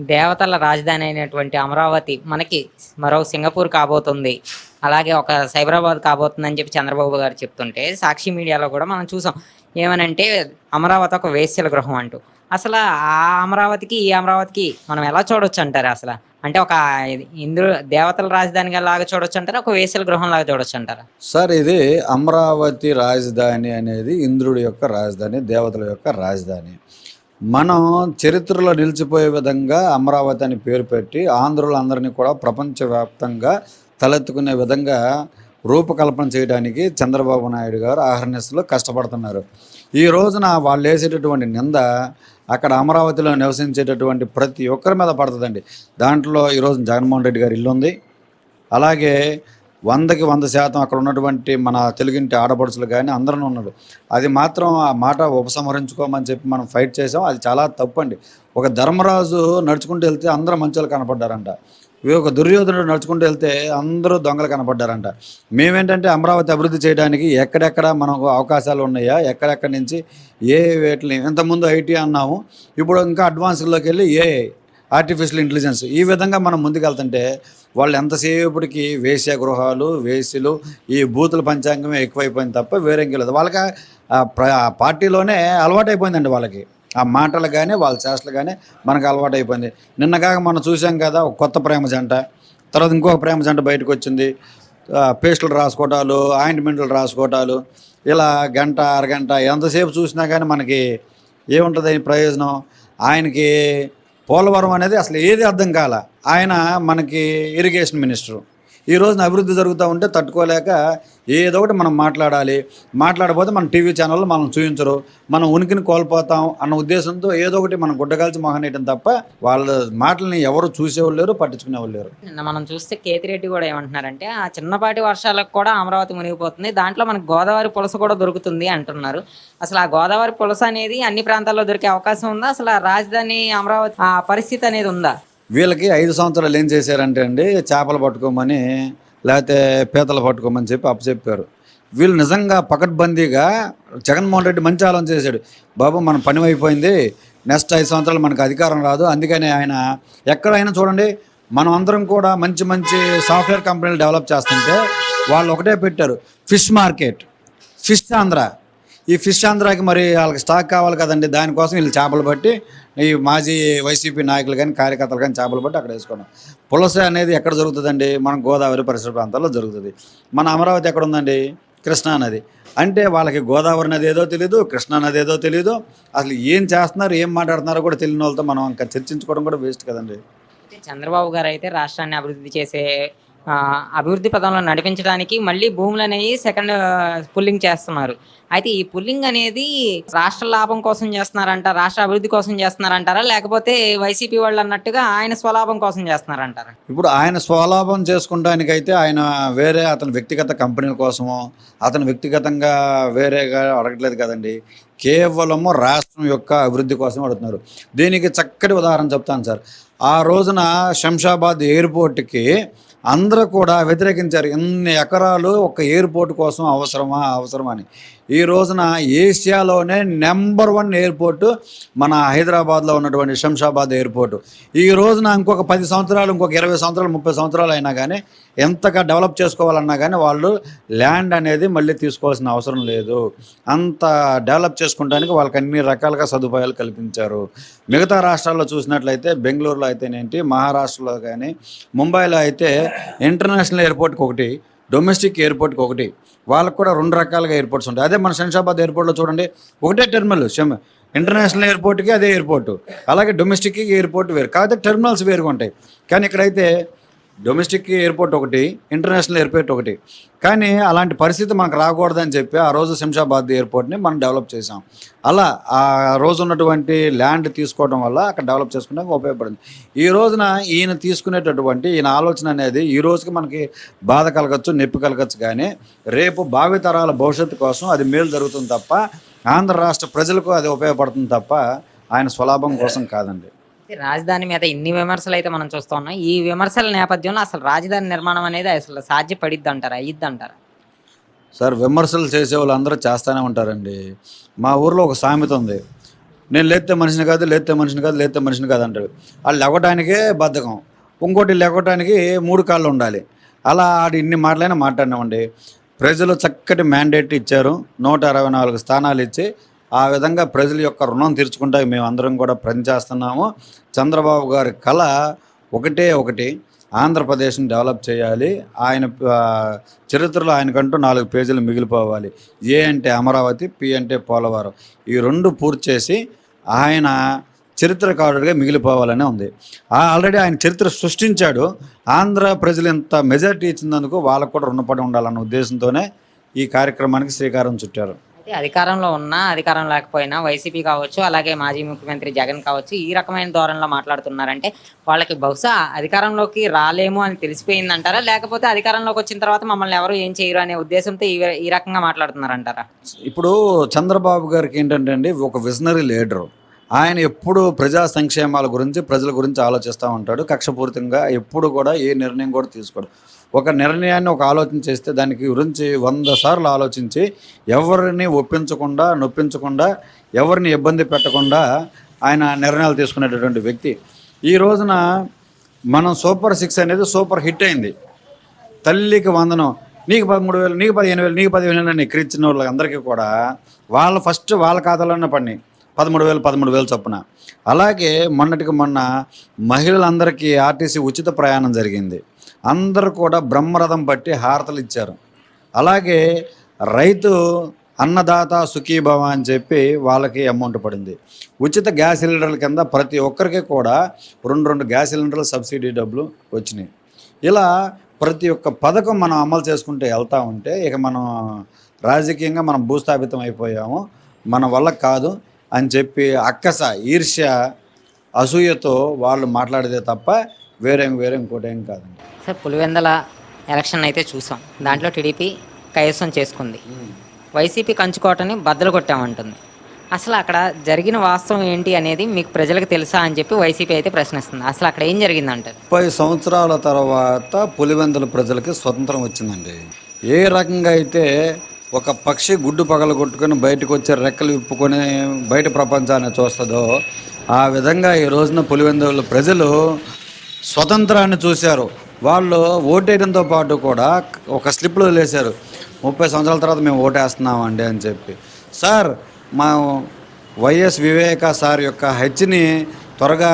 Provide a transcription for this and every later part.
దేవతల రాజధాని అయినటువంటి అమరావతి మనకి మరో సింగపూర్ కాబోతుంది. అలాగే ఒక సైబరాబాద్ కాబోతుందని చెప్పి చంద్రబాబు గారు చెప్తుంటే సాక్షి మీడియాలో కూడా మనం చూసాం. ఏమనంటే అమరావతి ఒక వేశ్యల గృహం అంటూ. అసలు ఆ అమరావతికి ఈ అమరావతికి మనం ఎలా చూడొచ్చు అంటారు అసలు? అంటే ఒక ఇంద్రు దేవతల రాజధానిగా లాగా చూడొచ్చు అంటారా? ఒక వేశ్యల గృహం లాగా చూడొచ్చు అంటారా? సార్ ఇది అమరావతి రాజధాని అనేది ఇంద్రుడి యొక్క రాజధాని దేవతల యొక్క రాజధాని. మనం చరిత్రలో నిలిచిపోయే విధంగా అమరావతి అని పేరు పెట్టి ఆంధ్రులందరినీ కూడా ప్రపంచవ్యాప్తంగా తలెత్తుకునే విధంగా రూపకల్పన చేయడానికి చంద్రబాబు నాయుడు గారు ఆహర్నిశలో కష్టపడుతున్నారు. ఈ రోజున వాళ్ళు వేసేటటువంటి నింద అక్కడ అమరావతిలో నివసించేటటువంటి ప్రతి ఒక్కరి మీద పడుతుందండి. దాంట్లో ఈరోజు జగన్మోహన్ రెడ్డి గారి ఇల్లు ఉంది అలాగే వందకి వంద శాతం అక్కడ ఉన్నటువంటి మన తెలుగింటి ఆడపడుచులు కానీ అందరూ ఉన్నారు. అది మాత్రం ఆ మాట ఉపసంహరించుకోమని చెప్పి మనం ఫైట్ చేసాం అది చాలా తప్పు అండి ఒక ధర్మరాజు నడుచుకుంటూ వెళ్తే అందరూ మంచోళ్ళు కనపడ్డారంట. ఇవి ఒక దుర్యోధనుడు నడుచుకుంటూ వెళ్తే అందరూ దొంగలు కనపడ్డారంట. మేమేంటంటే అమరావతి అభివృద్ధి చేయడానికి ఎక్కడెక్కడ మనకు అవకాశాలు ఉన్నాయా ఎక్కడెక్కడి నుంచి ఏ వేటిని ఇంతకుముందు ఐటీ అన్నాము ఇప్పుడు ఇంకా అడ్వాన్స్లోకి వెళ్ళి ఏ ఆర్టిఫిషియల్ ఇంటెలిజెన్స్ ఈ విధంగా మనం ముందుకెళ్తుంటే వాళ్ళు ఎంతసేపటికి వేశ్య గృహాలు వేశ్యలు ఈ బూతుల పంచాంగమే ఎక్కువైపోయింది తప్ప వేరేంకి లేదు. వాళ్ళకి పార్టీలోనే అలవాటైపోయిందండి వాళ్ళకి. ఆ మాటలు కానీ వాళ్ళ చేష్టలు కానీ మనకు అలవాటైపోయింది. నిన్నగాక మనం చూసాం కదా ఒక కొత్త ప్రేమ జంట తర్వాత ఇంకొక ప్రేమ జంట బయటకు వచ్చింది. పేస్టులు రాసుకోవటాలు ఆయింట్మెంట్లు రాసుకోవటాలు ఇలా గంట అరగంట ఎంతసేపు చూసినా కానీ మనకి ఏముంటుంది? ప్రయోజనం? ఆయనకి పోలవరం అనేది అసలు ఏది అర్థం కాల? ఆయన మనకి ఇరిగేషన్ మినిస్టరు ఈ రోజున అభివృద్ధి జరుగుతూ ఉంటే తట్టుకోలేక ఏదో ఒకటి మనం మాట్లాడాలి. మాట్లాడకపోతే మన టీవీ ఛానల్లో మనం చూపించరు మనం ఉనికిని కోల్పోతాం అన్న ఉద్దేశంతో ఏదో ఒకటి మనం గుడ్డగాల్చి మొహనేయటం తప్ప వాళ్ళ మాటల్ని ఎవరు చూసేవాళ్ళు లేరు పట్టించుకునేవాళ్ళు లేరు. మనం చూస్తే కేతిరెడ్డి కూడా ఏమంటున్నారంటే ఆ చిన్నపాటి వర్షాలకు కూడా అమరావతి మునిగిపోతుంది. దాంట్లో మనకు గోదావరి పులస కూడా దొరుకుతుంది అంటున్నారు. అసలు ఆ గోదావరి పులస అనేది అన్ని ప్రాంతాల్లో దొరికే అవకాశం ఉందా? అసలు రాజధాని అమరావతి ఆ పరిస్థితి అనేది ఉందా? వీళ్ళకి ఐదు సంవత్సరాలు ఏం చేశారంటే అండి చేపలు పట్టుకోమని లేకపోతే పీతలు పట్టుకోమని చెప్పి అప్పచెప్పారు వీళ్ళు నిజంగా పకడ్బందీగా జగన్మోహన్ రెడ్డి మంచి ఆలోచన చేశాడు. బాబు మన పని అయిపోయింది నెక్స్ట్ ఐదు సంవత్సరాలు మనకు అధికారం రాదు అందుకని ఆయన ఎక్కడైనా చూడండి మనం అందరం కూడా మంచి మంచి సాఫ్ట్వేర్ కంపెనీలు డెవలప్ చేస్తుంటే వాళ్ళు ఒకటే పెట్టారు ఫిష్ మార్కెట్ ఫిష్ ఆంధ్ర. ఈ ఫిష్ ఆంధ్రాకి మరి వాళ్ళకి స్టాక్ కావాలి కదండి దానికోసం వీళ్ళు చేపలు పట్టి ఈ మాజీ వైసీపీ నాయకులు కానీ కార్యకర్తలు కానీ చేపలు పట్టి అక్కడ వేసుకోవడం. పులస అనేది ఎక్కడ జరుగుతుందండి? మన గోదావరి పరిసర ప్రాంతాల్లో జరుగుతుంది. మన అమరావతి ఎక్కడ ఉందండి? కృష్ణా నది. అంటే వాళ్ళకి గోదావరి నది ఏదో తెలియదు కృష్ణా నది ఏదో తెలియదు అసలు ఏం చేస్తున్నారు ఏం మాట్లాడుతున్నారో కూడా తెలియని వాళ్ళతో మనం ఇంకా చర్చించుకోవడం కూడా వేస్ట్ కదండి. చంద్రబాబు గారు అయితే రాష్ట్రాన్ని అభివృద్ధి చేసే అభివృద్ధి పదంలో నడిపించడానికి మళ్ళీ భూములు అనేవి సెకండ్ పుల్లింగ్ చేస్తున్నారు. అయితే ఈ పుల్లింగ్ అనేది రాష్ట్ర లాభం కోసం చేస్తున్నారంట రాష్ట్ర అభివృద్ధి కోసం చేస్తున్నారంటారా? లేకపోతే వైసీపీ వాళ్ళు అన్నట్టుగా ఆయన స్వలాభం కోసం చేస్తున్నారంటారా? ఇప్పుడు ఆయన స్వలాభం చేసుకుంటానికైతే ఆయన వేరే అతని వ్యక్తిగత కంపెనీల కోసమో అతను వ్యక్తిగతంగా వేరేగా అడగట్లేదు కదండి. కేవలము రాష్ట్రం యొక్క అభివృద్ధి కోసం అడుగుతున్నారు. దీనికి చక్కటి ఉదాహరణ చెప్తాను సార్. ఆ రోజున శంషాబాద్ ఎయిర్పోర్ట్కి అందరూ కూడా వ్యతిరేకించారు. ఎన్ని ఎకరాలు ఒక ఎయిర్పోర్ట్ కోసం అవసరమా? అవసరమా అని. ఈ రోజున ఏషియాలోనే నెంబర్ వన్ ఎయిర్పోర్టు మన హైదరాబాద్లో ఉన్నటువంటి శంషాబాద్ ఎయిర్పోర్టు. ఈ రోజున ఇంకొక పది సంవత్సరాలు ఇంకొక ఇరవై సంవత్సరాలు ముప్పై సంవత్సరాలు అయినా కానీ ఎంతగా డెవలప్ చేసుకోవాలన్నా కానీ వాళ్ళు ల్యాండ్ అనేది మళ్ళీ తీసుకోవాల్సిన అవసరం లేదు. అంత డెవలప్ చేసుకోవడానికి వాళ్ళకి అన్ని రకాలుగా సదుపాయాలు కల్పించారు. మిగతా రాష్ట్రాల్లో చూసినట్లయితే బెంగళూరులో అయితేనేంటి మహారాష్ట్రలో కానీ ముంబైలో అయితే ఇంటర్నేషనల్ ఎయిర్పోర్ట్కి ఒకటి డొమెస్టిక్ ఎయిర్పోర్ట్కి ఒకటి. వాళ్ళకు కూడా రెండు రకాలుగా ఎయిర్పోర్ట్స్ ఉంటాయి. అదే మన శంషాబాద్ ఎయిర్పోర్ట్లో చూడండి ఒకటే టెర్మినల్ ఇంటర్నేషనల్ ఎయిర్పోర్ట్కి అదే ఎయిర్పోర్ట్. అలాగే డొమెస్టిక్కి ఎయిర్పోర్ట్ వేరు. కాకపోతే టెర్మినల్స్ వేరుగా ఉంటాయి. కానీ ఇక్కడైతే డొమెస్టిక్ ఎయిర్పోర్ట్ ఒకటి ఇంటర్నేషనల్ ఎయిర్పోర్ట్ ఒకటి. కానీ అలాంటి పరిస్థితి మనకు రాకూడదని చెప్పి ఆ రోజు శంషాబాద్ ఎయిర్పోర్ట్ని మనం డెవలప్ చేసాం అలా ఆ రోజు ఉన్నటువంటి ల్యాండ్ తీసుకోవడం వల్ల అక్కడ డెవలప్ చేసుకునే ఉపయోగపడింది. ఈ రోజున ఈయన తీసుకునేటటువంటి ఈయన ఆలోచన అనేది ఈ రోజుకి మనకి బాధ కలగచ్చు నొప్పి కలగచ్చు కానీ రేపు భావితరాల భవిష్యత్తు కోసం అది మేలు జరుగుతుంది తప్ప ఆంధ్ర రాష్ట్ర ప్రజలకు అది ఉపయోగపడుతుంది తప్ప ఆయన స్వలాభం కోసం కాదండి. రాజధాని మీద ఇన్ని విమర్శలు అయితే మనం చూస్తూ ఉన్నాం. ఈ విమర్శల నేపథ్యంలో అసలు రాజధాని నిర్మాణం అనేది అసలు సాధ్యపడిద్ది అంటారా అయ్యిద్ది అంటారా సార్ విమర్శలు చేసే వాళ్ళందరూ చేస్తూనే ఉంటారండి. మా ఊర్లో ఒక సామెత ఉంది. నేను లేతే మనిషిని కాదు లేతే మనిషిని కాదు లేతే మనిషిని కాదు అంటాడు వాళ్ళు లెగటానికే బద్ధకం. ఇంకోటి లెగటానికి మూడు కాళ్ళు ఉండాలి. అలా ఆడు ఇన్ని మాటలైనా మాట్లాడినామండి. ప్రజలు చక్కటి మ్యాండేట్ ఇచ్చారు. నూట అరవై నాలుగు స్థానాలు ఇచ్చి ఆ విధంగా ప్రజల యొక్క రుణం తీర్చుకుంటా మేము అందరం కూడా పనిచేస్తున్నాము చంద్రబాబు గారి కళ ఒకటే ఒకటి. ఆంధ్రప్రదేశ్ని డెవలప్ చేయాలి. ఆయన చరిత్రలో ఆయనకంటూ నాలుగు పేజీలు మిగిలిపోవాలి. ఏ అంటే అమరావతి పి అంటే పోలవరం. ఈ రెండు పూర్తి చేసి ఆయన చరిత్రకారుడిగా మిగిలిపోవాలనే ఉంది. ఆ ఆల్రెడీ ఆయన చరిత్ర సృష్టించాడు. ఆంధ్ర ప్రజలు ఇంత మెజారిటీ ఇచ్చినందుకు వాళ్ళకు కూడా రుణపడి ఉండాలన్న ఉద్దేశంతోనే ఈ కార్యక్రమానికి శ్రీకారం చుట్టారు. అధికారంలో ఉన్నా అధికారం లేకపోయినా వైసీపీ కావచ్చు అలాగే మాజీ ముఖ్యమంత్రి జగన్ కావచ్చు ఈ రకమైన ధోరణిలో మాట్లాడుతున్నారంటే వాళ్ళకి బహుశా అధికారంలోకి రాలేము అని తెలిసిపోయిందంటారా? లేకపోతే అధికారంలోకి వచ్చిన తర్వాత మమ్మల్ని ఎవరు ఏం చేయరు అనే ఉద్దేశంతో ఈ ఈ రకంగా మాట్లాడుతున్నారంటారా? ఇప్పుడు చంద్రబాబు గారికి ఏంటంటే అండి ఒక విజనరీ లీడరు. ఆయన ఎప్పుడు ప్రజా సంక్షేమాల గురించి ప్రజల గురించి ఆలోచిస్తూ ఉంటాడు. కక్షపూరితంగా ఎప్పుడు కూడా ఏ నిర్ణయం కూడా తీసుకోడు. ఒక నిర్ణయాన్ని ఒక ఆలోచన చేస్తే దానికి గురించి వంద సార్లు ఆలోచించి ఎవరిని ఒప్పించకుండా నొప్పించకుండా ఎవరిని ఇబ్బంది పెట్టకుండా ఆయన నిర్ణయాలు తీసుకునేటటువంటి వ్యక్తి. ఈ రోజున మనం సూపర్ సిక్స్ అనేది సూపర్ హిట్ అయింది. తల్లికి వందనం నీకు పదమూడు వేలు నీకు పదిహేను వేలు నీకు పదిహేను వేలు అని ఎక్కిరించిన వాళ్ళందరికీ కూడా వాళ్ళ ఫస్ట్ వాళ్ళ ఖాతాలోనే పడినాయి. పదమూడు వేలు పదమూడు వేలు చొప్పున. అలాగే మొన్నటికి మొన్న మహిళలందరికీ ఆర్టీసీ ఉచిత ప్రయాణం జరిగింది. అందరూ కూడా బ్రహ్మరథం పట్టి హారతలు ఇచ్చారు. అలాగే రైతు అన్నదాత సుఖీభవ అని చెప్పి వాళ్ళకి అమౌంట్ పడింది. ఉచిత గ్యాస్ సిలిండర్ల కింద ప్రతి ఒక్కరికి కూడా రెండు రెండు గ్యాస్ సిలిండర్ల సబ్సిడీ డబ్బులు వచ్చినాయి. ఇలా ప్రతి ఒక్క పథకం మనం అమలు చేసుకుంటూ వెళ్తూ ఉంటే ఇక మనం రాజకీయంగా మనం భూస్థాపితం అయిపోయాము. మన వల్ల కాదు. అని చెప్పి అక్కస ఈర్ష్య అసూయతో వాళ్ళు మాట్లాడితే తప్ప వేరే వేరే ఇంకోటి ఏం కాదండి. సార్ పులివెందల ఎలక్షన్ అయితే చూసాం. దాంట్లో టీడీపీ కైవసం చేసుకుంది. వైసీపీ కంచుకోటని బద్దలు కొట్టామంటుంది. అసలు అక్కడ జరిగిన వాస్తవం ఏంటి అనేది మీకు ప్రజలకు తెలుసా అని చెప్పి వైసీపీ అయితే ప్రశ్నిస్తుంది. అసలు అక్కడ ఏం జరిగిందంటారు ముప్పై సంవత్సరాల తర్వాత పులివెందుల ప్రజలకి స్వతంత్రం వచ్చిందండి. ఏ రకంగా అయితే ఒక పక్షి గుడ్డు పగలగొట్టుకొని బయటకు వచ్చే రెక్కలు విప్పుకొని బయట ప్రపంచాన్ని చూస్తుందో ఆ విధంగా ఈ రోజున పులివెందుల ప్రజలు స్వతంత్రాన్ని చూశారు. వాళ్ళు ఓటేయడంతో పాటు కూడా ఒక స్లిప్లో లేశారు. ముప్పై సంవత్సరాల తర్వాత మేము ఓటేస్తున్నామండి అని చెప్పి. సార్ మా వైఎస్ వివేక సార్ యొక్క హెచ్ని త్వరగా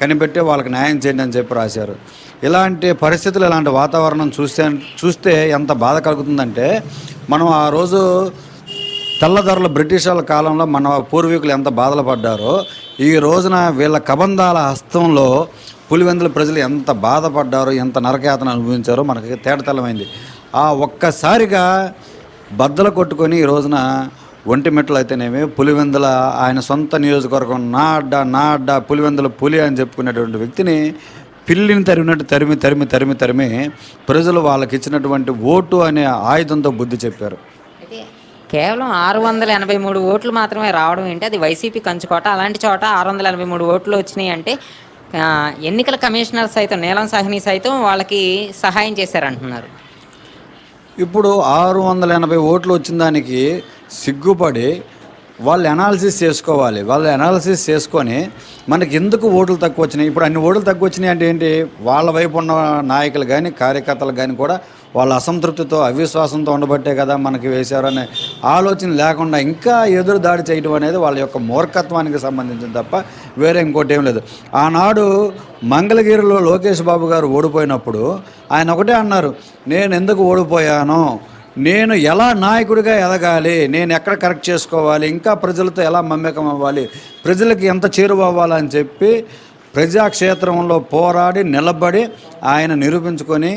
కనిపెట్టి వాళ్ళకి న్యాయం చేయండి అని చెప్పి రాశారు. ఇలాంటి పరిస్థితులు ఇలాంటి వాతావరణం చూస్తే చూస్తే ఎంత బాధ కలుగుతుందంటే మనం ఆ రోజు తెల్లదొరల బ్రిటిష్ వాళ్ళ కాలంలో మన పూర్వీకులు ఎంత బాధలు పడ్డారో ఈ రోజున వీళ్ళ కబంధాల హస్తంలో పులివెందుల ప్రజలు ఎంత బాధపడ్డారో ఎంత నరకయాతన అనుభవించారో మనకి తేటతెల్లమైంది. ఆ ఒక్కసారిగా బద్దలు కొట్టుకొని ఈ రోజున ఒంటిమెట్లు అయితేనేమి పులివెందుల ఆయన సొంత నియోజకవర్గం నా అడ్డా నా అడ్డా పులివెందుల పులి అని చెప్పుకునేటువంటి వ్యక్తిని పిల్లిని తరిమినట్టు తరిమి తరిమి తరిమి తరిమి ప్రజలు వాళ్ళకి ఇచ్చినటువంటి ఓటు అనే ఆయుధంతో బుద్ధి చెప్పారు. కేవలం ఆరు వందల ఎనభై మూడు ఓట్లు మాత్రమే రావడం ఏంటి? అది వైసీపీ కంచుకోట అలాంటి చోట ఆరు వందల ఎనభై మూడు ఓట్లు వచ్చినాయి అంటే ఎన్నికల కమిషనర్ సైతం నీలం సాహ్ని సైతం వాళ్ళకి సహాయం చేశారంటున్నారు. ఇప్పుడు ఆరు వందల ఎనభై ఓట్లు వచ్చిన దానికి సిగ్గుపడి వాళ్ళు అనాలిసిస్ చేసుకోవాలి. వాళ్ళు అనాలిసిస్ చేసుకొని మనకి ఎందుకు ఓట్లు తక్కువ వచ్చినాయి? ఇప్పుడు అన్ని ఓట్లు తక్కువ వచ్చినాయి అంటే ఏంటి? వాళ్ళ వైపు ఉన్న నాయకులు కానీ కార్యకర్తలు కానీ కూడా వాళ్ళ అసంతృప్తితో అవిశ్వాసంతో ఉండబట్టే కదా మనకి వేశారనే ఆలోచన లేకుండా ఇంకా ఎదురు దాడి చేయడం అనేది వాళ్ళ యొక్క మూర్ఖత్వానికి సంబంధించిన తప్ప వేరే ఇంకోటి ఏం లేదు. ఆనాడు మంగళగిరిలో లోకేష్ బాబు గారు ఓడిపోయినప్పుడు ఆయన ఒకటే అన్నారు నేను ఎందుకు ఓడిపోయాను? నేను ఎలా నాయకుడిగా ఎదగాలి? నేను ఎక్కడ కరెక్ట్ చేసుకోవాలి? ఇంకా ప్రజలతో ఎలా మమ్మకం అవ్వాలి? ప్రజలకి ఎంత చేరువవ్వాలని చెప్పి ప్రజాక్షేత్రంలో పోరాడి నిలబడి ఆయన నిరూపించుకొని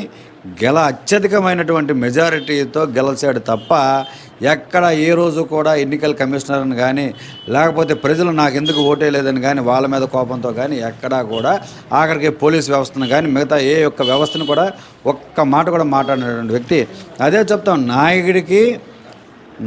గెల అత్యధికమైనటువంటి మెజారిటీతో గెలిచాడు తప్ప ఎక్కడ ఏ రోజు కూడా ఎన్నికల కమిషనర్ని కానీ లేకపోతే ప్రజలు నాకు ఎందుకు ఓటేయలేదని కానీ వాళ్ళ మీద కోపంతో కానీ ఎక్కడా కూడా ఆఖరికి పోలీస్ వ్యవస్థను కానీ మిగతా ఏ యొక్క వ్యవస్థను కూడా ఒక్క మాట కూడా మాట్లాడినటువంటి వ్యక్తి. అదే చెప్తాం నాయకుడికి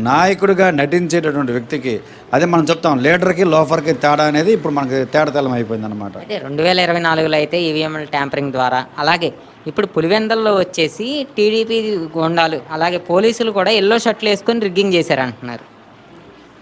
నాయకుడిగా నటించేటటువంటి వ్యక్తికి అదే మనం చెప్తాం లీడర్కి లోఫర్కి తేడా అనేది ఇప్పుడు మనకి తేడాతలం అయిపోయింది అనమాట అయితే రెండు వేల ఇరవై నాలుగులో అయితే ఈవీఎంల ట్యాంపరింగ్ ద్వారా అలాగే ఇప్పుడు పులివెందల్లో వచ్చేసి టీడీపీ గోండాలు అలాగే పోలీసులు కూడా ఎల్లో షర్ట్లు వేసుకొని రిగ్గింగ్ చేశారంటున్నారు.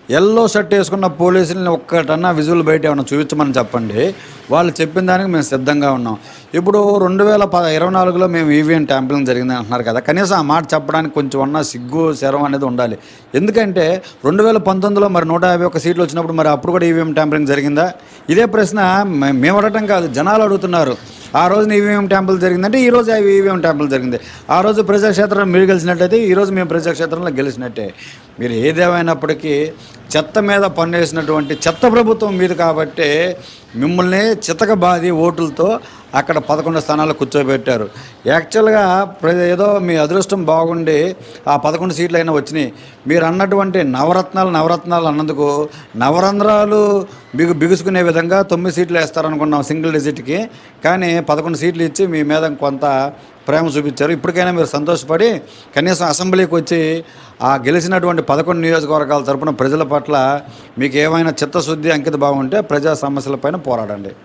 ఎల్లో షర్ట్ వేసుకున్న పోలీసులని ఒక్కటన్నా విజువల్ బయట ఏమైనా చూపించమని చెప్పండి. వాళ్ళు చెప్పిన దానికి మేము సిద్ధంగా ఉన్నాం. ఇప్పుడు రెండు వేల పద ఇరవై నాలుగులో మేము ఈవీఎం ట్యాంపరింగ్ జరిగింది అంటున్నారు కదా కనీసం ఆ మాట చెప్పడానికి కొంచెం ఉన్న సిగ్గు శరం అనేది ఉండాలి. ఎందుకంటే రెండు వేల పంతొమ్మిదిలో మరి నూట యాభై ఒక్క సీట్లు వచ్చినప్పుడు మరి అప్పుడు కూడా ఈవీఎం ట్యాంపరింగ్ జరిగిందా? ఇదే ప్రశ్న మే- మేము అడగటం కాదు జనాలు అడుగుతున్నారు. ఆ రోజున ఈవీఎం ట్యాంపుల్ జరిగిందంటే ఈ రోజు ఈవీఎం ట్యాంపుల్ జరిగింది. ఆ రోజు ప్రజాక్షేత్రం మీరు గెలిచినట్టయితే ఈరోజు మేము ప్రజాక్షేత్రంలో గెలిచినట్టే. మీరు ఏదేమైనప్పటికీ చెత్త మీద పన్నేసినటువంటి చెత్త ప్రభుత్వం మీద కాబట్టి మిమ్మల్ని చితకబాది ఓటులతో అక్కడ పదకొండు స్థానాలు కూర్చోబెట్టారు. యాక్చువల్గా ప్ర- ఏదో మీ అదృష్టం బాగుండి ఆ పదకొండు సీట్లు అయినా వచ్చినాయి. మీరు అన్నటువంటి నవరత్నాలు నవరత్నాలు అన్నందుకు నవరంధ్రాలు బిగు బిగుసుకునే విధంగా తొమ్మిది సీట్లు వేస్తారనుకున్నాం సింగిల్ డిజిట్కి. కానీ పదకొండు సీట్లు ఇచ్చి మీ మీద కొంత ప్రేమ చూపించారు. ఇప్పటికైనా మీరు సంతోషపడి కనీసం అసెంబ్లీకి వచ్చి ఆ గెలిచినటువంటి పదకొండు నియోజకవర్గాల తరపున ప్రజల పట్ల మీకు ఏమైనా చిత్తశుద్ధి అంకిత భావం ఉంటే ప్రజా సమస్యలపైన పోరాడండి.